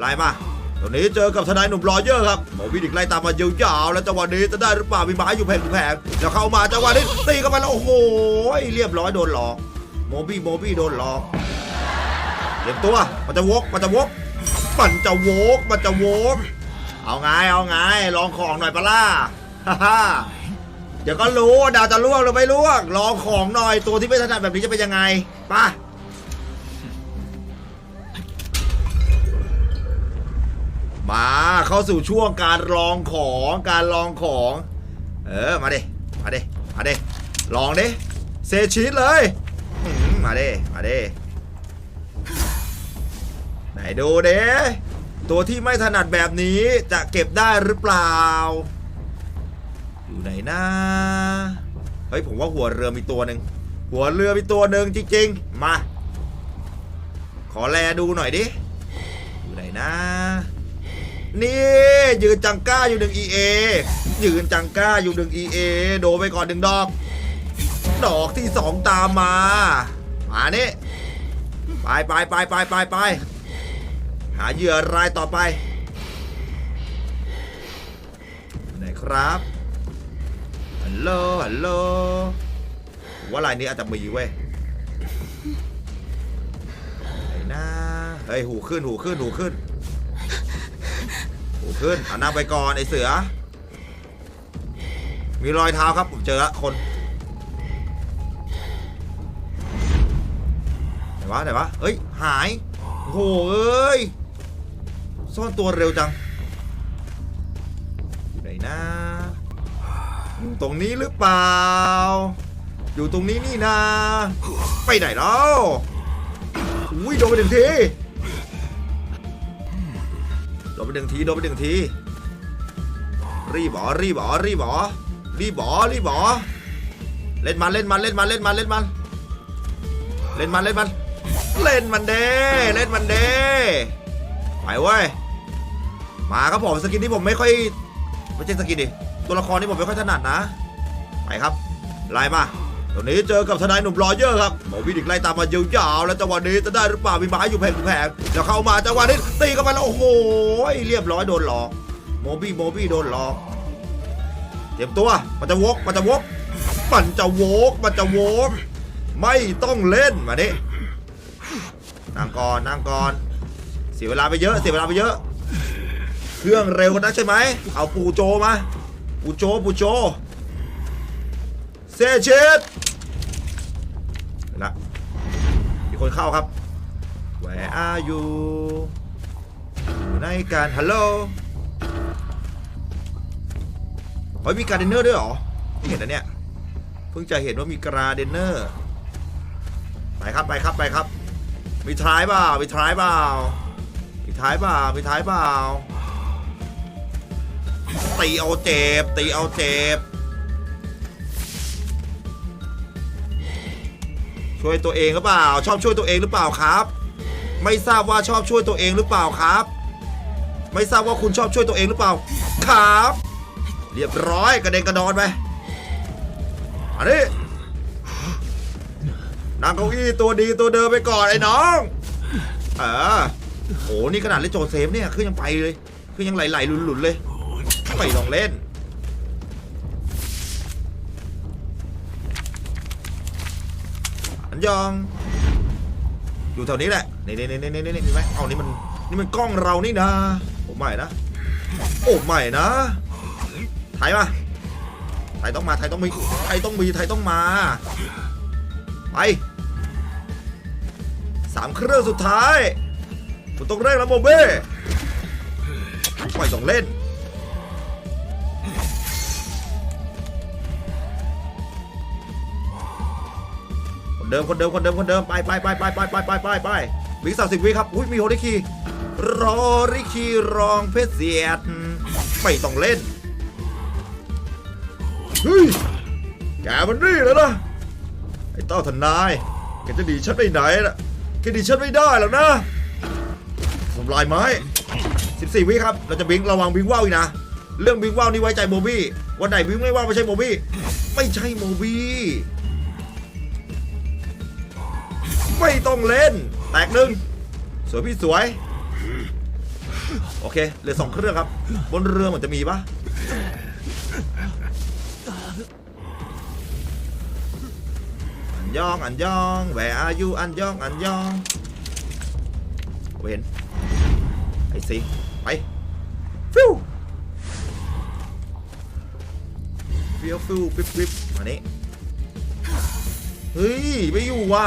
ไล่มาตอนนี้เจอกับทนายหนุ่มรอเยอร์ครับหมอวิดิกไล่ตามมายาวๆแล้วจังหวะนี้จะได้หรือเปล่ามีไม้อยู่แผงแผงแล้วเข้ามาจังหวะนี้ตีเข้าไปแล้วโอ้โหเรียบร้อยโดนหลอกโมบี้โมบี้โดนหลอกเตรียมตัวมันจะวกมันจะวกมันจะวกมันจะวกเอาไงเอาไงลองของหน่อยปะล่ะฮ่าฮ่าเดี๋ยวก็รู้ว่าดาวจะล่วงหรือไม่ล่วงลองของหน่อยตัวที่ไม่ถนัดแบบนี้จะเป็นยังไงไป่ะ มาเข้าสู่ช่วงการลองของการลองของ เออมาเดมาเดมาเดลองเดเซชีสเลยมาเดมาดิไหนดูเดตัวที่ไม่ถนัดแบบนี้จะเก็บได้หรือเปล่า อยู่ไหนนะเฮ้ยผมว่าหัวเรือมีตัวหนึ่งหัวเรือมีตัวหนึ่งจริงๆ มา ขอแลดูหน่อยดิ อยู่ไหนนะ นี่ยืนจังก้าอยู่หนึ่ง EA ยืนจังก้าอยู่หนึ่ง EA โดนไปก่อนหนึ่งดอก ดอกที่สองตามมา มานี่ไปไปไปไปไปไปหาเหยื่อรายต่อไปไหนครับฮัลโหลฮัลโหลว่าลายนี้อาจจะมีเว้ยไหนนะเฮ้ยหูขึ้นหูขึ้นหูขึ้น ขึ้นหันหน้าไปก่อนไอเสือ มีรอยเท้าครับผมเจอละคนไหนวะไหนวะเอ้ยหายโอ้โหเอ้ยซ่อนตัวเร็วจังอยู่ไหนนะอยู่ตรงนี้หรือเปล่า อยู่ตรงนี้นี่นะไปไหนแล้วอุ้ยโดนไปหนึ่งที โดไปหนึ่งทีโดนไปหนึ่งที รีบอ๋อรีบอ๋อรีบอ๋อรีบอ๋อรีบอ๋อเล่นมันเล่นมันเล่นมันเล่นมันเล่นมัน เล่นมันเล่นมัน เล่นมันเด้เล่นมันเด้ไปเว้ยมาครับผมสกินที่ผมไม่ค่อยไม่ใช่สกินดิตัวละครที่ผมไม่ค่อยถนัดนะ ไปครับไล่มา ตอนนี้เจอกับทนายหนุ่มรอเยอร์ครับหมอวิดิกไล่ตามมายาวๆแล้วจังหวะนี้จะได้หรือเปล่ามีไม้อยู่แผงแผงแล้วเข้ามาจังหวะนี้ตีเข้าไปแล้วโอ้โหเรียบร้อยโดนหลอกโมบี้โมบี้โดนหลอกเตรียมตัวมันจะวกมันจะวกมันจะวกมันจะวกไม่ต้องเล่นมาดินั่งก่อนนั่งก่อนเสียเวลาไปเยอะเสียเวลาไปเยอะ เครื่องเร็วนะใช่ไหมเอาปูโจมาปูโจปูโจ ซเชตนะมีคนเข้าครับ Where are you อยู่ในการฮัลโหลเฮ้ยมีการเดนเนอร์ด้วยเหรอไม่เห็นนะเนี่ย เพิ่งจะเห็นว่ามีกราเดนเนอร์ ไปครับไปครับไปครับ มีท้ายเปล่ามีท้ายเปล่ามีท้ายเปล่ามีท้ายเปล่าตีเอาเจ็บตีเอาเจ็บ ช่วยตัวเองหรือเปล่า ชอบช่วยตัวเองหรือเปล่าครับ ไม่ทราบว่าชอบช่วยตัวเองหรือเปล่าครับ ไม่ทราบว่าคุณชอบช่วยตัวเองหรือเปล่า ครับ เรียบร้อยกระเด็นกระดอนไปอันนี้นั่งเก้าอี้ตัวดีตัวเดิมไปก่อนไอ้น้อง เออโอ้นี่ขนาดเล่นโจเซฟเนี่ยคือยังไปเลย คือยังไหลๆหลุนๆเลย ไม่ลองเล่น ยอง อยู่แถวนี้แหละนี่นี่นี่นี่นี่นี่เห็นไหมเอานี่มันนี่มันกล้องเรานี่นะโอ้ไม่นะโอ้ไม่นะไทยมาไทยต้องมาไทยต้องมีไทยต้องมีไทยต้องมาไปสามเครื่องสุดท้ายคุณต้องเร่งแล้วโมเบ้ไม่ต้องเล่น เดิมคนเดิมคนเดิมคนเดิมไปไปไปไปไปไปไปไปไปวิสามสิบวิครับอุ้ยมีโฮลิคีรอริคีรองเพชรเสียดไม่ต้องเล่นเฮ้ยแกมันนี่แล้วนะไอ้เต้าทนายแกจะดีฉันไปไหนล่ะแกดีฉันไม่ได้หรอกนะทำลายไม้14 วิครับ เราจะบิงระวังบิงว่าวอีกนะ เรื่องบิงว่าวนี่ไว้ใจโมบี้ วันไหนบิงไม่ว่าวไม่ใช่โมบี้ ไม่ใช่โมบี้ ไม่ต้องเล่น แตกหนึ่งสวยพี่สวย โอเคเหลือสองเครื่องครับ บนเรือเหมือนจะมีปะอันยองอันยองแหวอายุอันยองอันยองเห็นไอ้สิไปฟิวฟิวฟิวฟิวฟิวมานี่เฮ้ย ไม่อยู่ว่ะ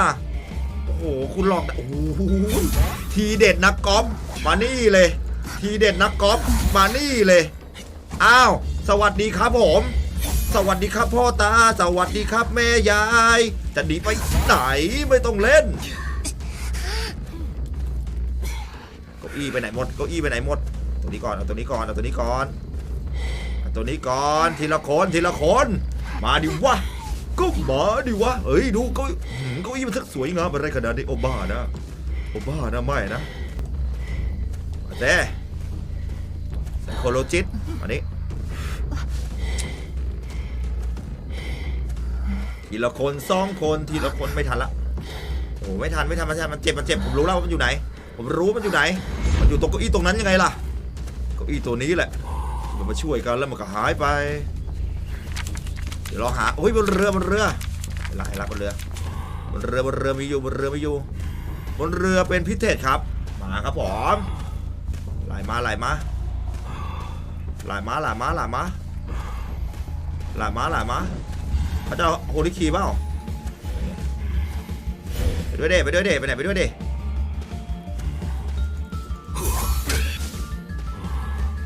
โอ้โห คุณหลอกโอ้โหทีเด็ดนักกอล์ฟมานี่เลย ทีเด็ดนักกอล์ฟมานี่เลย อ้าว สวัสดีครับผม สวัสดีครับพ่อตา สวัสดีครับแม่ยาย จะหนีไปไหนไม่ต้องเล่น เก้าอี้ไปไหนหมด เก้าอี้ไปไหนหมด ตัวนี้ก่อน เอาตัวนี้ก่อน เอาตัวนี้ก่อน เอาตัวนี้ก่อน ทีละคน ทีละคน มาดิวะ ก็มาดิวะเอ้ยดูเก้าเก้าอี้มันสักสวยงามอะไรขนาดนี้โอบ้านะโอบ้านะไม่นะมาเต้ไซโคโลจิตมานี่ทีละคนสองคนทีละคนไม่ทันละโอ้ไม่ทันไม่ทันไม่ทันมันเจ็บมันเจ็บผมรู้แล้วว่ามันอยู่ไหน ผมรู้มันอยู่ไหน มันอยู่ตรงเก้าอี้ตรงนั้นยังไงล่ะเก้าอี้ตัวนี้แหละมันมาช่วยกันแล้วมันก็หายไป ดี๋ยวเราหาโอ้ยบนเรือบนเรือเวลาให้รับบนเรือบนเรือบนเรือมีอยู่บนเรือมีอยู่บนเรือเป็นพิเศษครับ มาครับผมไหลมาไหลมาไหลมาไหลมาไหลมาไหลมาไหลมาเขาจะเอาโฮลิคีเปล่าไปด้วยเดไปด้วยเดไปไหนไปด้วยเด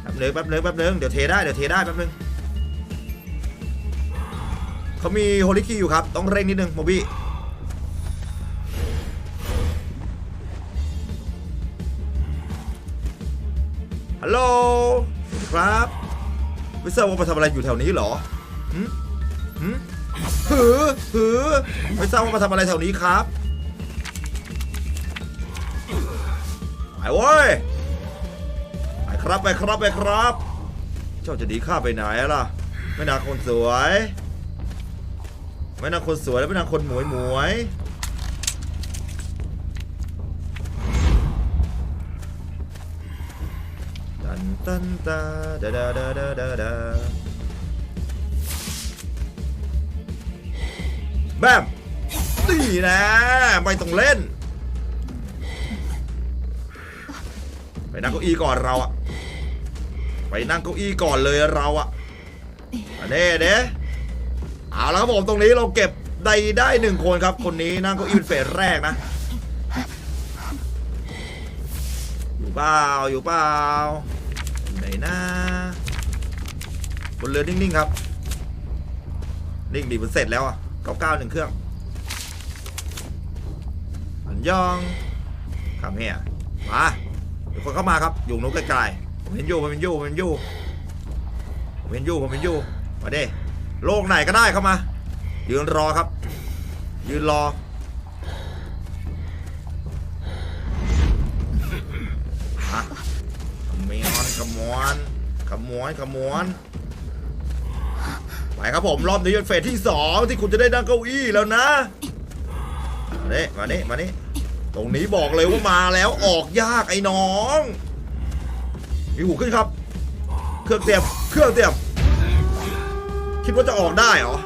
แป๊บนึงแป๊บนึงแป๊บนึงเดี๋ยวเทได้เดี๋ยวเทได้แป๊บนึง เขามีโฮลิคีอยู่ครับ ต้องเร่งนิดนึงโมบี้ฮัลโหลครับไม่ทราบว่ามาทำอะไรอยู่แถวนี้เหรอหืมหืมหือหือไม่ทราบว่ามาทำอะไรแถวนี้ครับไปเว้ยไปครับไปครับไปครับ เจ้าจะดีข้าไปไหนล่ะ ไม่นาคนสวย ไม่นางคนสวยแล้วไม่นางคนหมวยหมวยตันตันตาดาดาดาดาดาดาแบมนี่นะไม่ต้องเล่น ไปนั่งเก้าอี้ก่อนเราอะไปนั่งเก้าอี้ก่อนเลยเราอะอันนี้เด้ เอาแล้วครับผมตรงนี้เราเก็บได้ได้หนึ่งคนครับ คนนี้นั่งเก้าอี้เป็นเฟสแรกนะ อยู่เปล่าอยู่เปล่าไหนนะบนเรือนิ่งๆครับ นิ่งดีมันเสร็จแล้วอะเก้าเก้าหนึ่งเครื่องอันยองคำเฮียมาเดี๋ยวคนเข้ามาครับ อยู่นู้นไกลๆผมเห็นอยู่ผมเห็นอยู่ผมเห็นอยู่ผมเห็นอยู่ผมเห็นอยู่มาเด้ โลกไหนก็ได้เข้ามา ยืนรอครับ ยืนรออะขมอนขมอนขมอนขมอนไปครับผมรอบนี้เป็นเฟสที่สองที่คุณจะได้นั่งเก้าอี้แล้วนะมาเนี่มาเนี่มาเนี่ตรงนี้บอกเลยว่ามาแล้วออกยากไอ้น้องมีหูขึ้นครับ เครื่องเตรียมเครื่องเตรียม คิดว่าจะออกได้เหรอ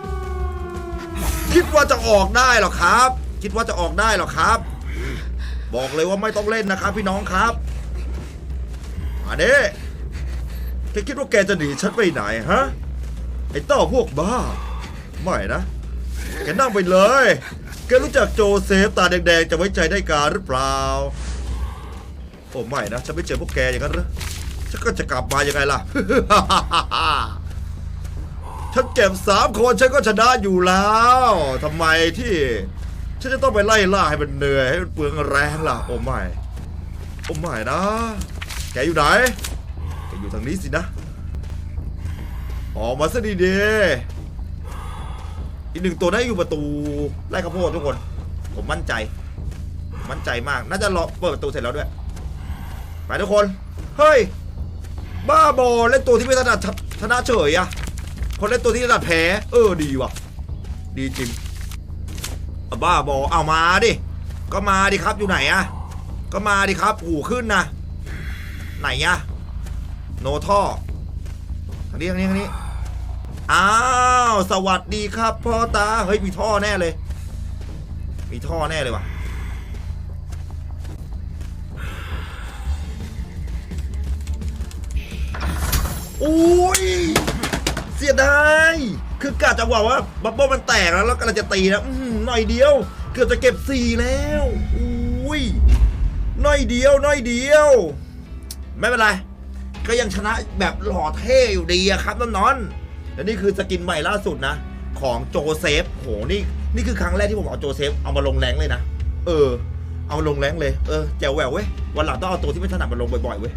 คิดว่าจะออกได้หรอครับ คิดว่าจะออกได้หรอครับ บอกเลยว่าไม่ต้องเล่นนะครับพี่น้องครับมาเด้แกคิดว่าแกจะหนีฉันไปไหนฮะ ไอ้เต้าพวกบ้า ไม่นะ แกนั่งไปเลย แกรู้จักโจเซฟตาแดงๆจะไว้ใจได้การหรือเปล่า โอ้ไม่นะ ฉันไม่เจอพวกแกอย่างนั้นหรอฉันก็จะกลับมายังไงล่ะ ฉันเก็บสามคนฉันก็ชนะอยู่แล้วทำไมที่ฉันจะต้องไปไล่ล่าให้มันเหนื่อยให้มันเปลืองแรงล่ะ โอ้ไม่โอ้ไม่นะ แกอยู่ไหนแกอยู่ทางนี้สินะ ออกมาซะดีๆอีกหนึ่งตัวได้อยู่ประตูไล่ข้าวโพดทุกคน ผมมั่นใจมมั่นใจมาก น่าจะรอเปิดประตูเสร็จแล้วด้วย ไปทุกคน เฮ้ย บ้าบอเล่นตัวที่ไม่ถนัดชนะเฉยอะ คนเล่นตัวที่ถนัดแพ้ เออดีว่ะ ดีจริงอะบ้าบอเอามาดิ ก็มาดิครับอยู่ไหนอะก็มาดิครับหูขึ้นนะไหนอะโนท่อทางนี้ทางนี้ทางนี้อ้าวสวัสดีครับพ่อตาเฮ้ยมีท่อแน่เลย มีท่อแน่เลยว่ะโอ้ย สียดายคือกะจะบอกว่าบับเบิ้ลมันแตกแล้วแล้วกำลังจะตีนะหน่อยเดียว เกือบจะเก็บสี่แล้วอุ้ยหน่อยเดียวหน่อยเดียว ไม่เป็นไร ก็ยังชนะแบบหล่อเท่อยู่ดีครับน้องๆและนี่คือสกินใหม่ล่าสุดนะ ของโจเซฟโหนี่นี่คือครั้งแรกที่ผมเอาโจเซฟเอามาลงแรงเลยนะ เออ เอาลงแรงเลย เออแจวแหววเว้ยวันหลังต้องเอาตัวที่ไม่ถนัดมาลงบ่อยๆเว้ย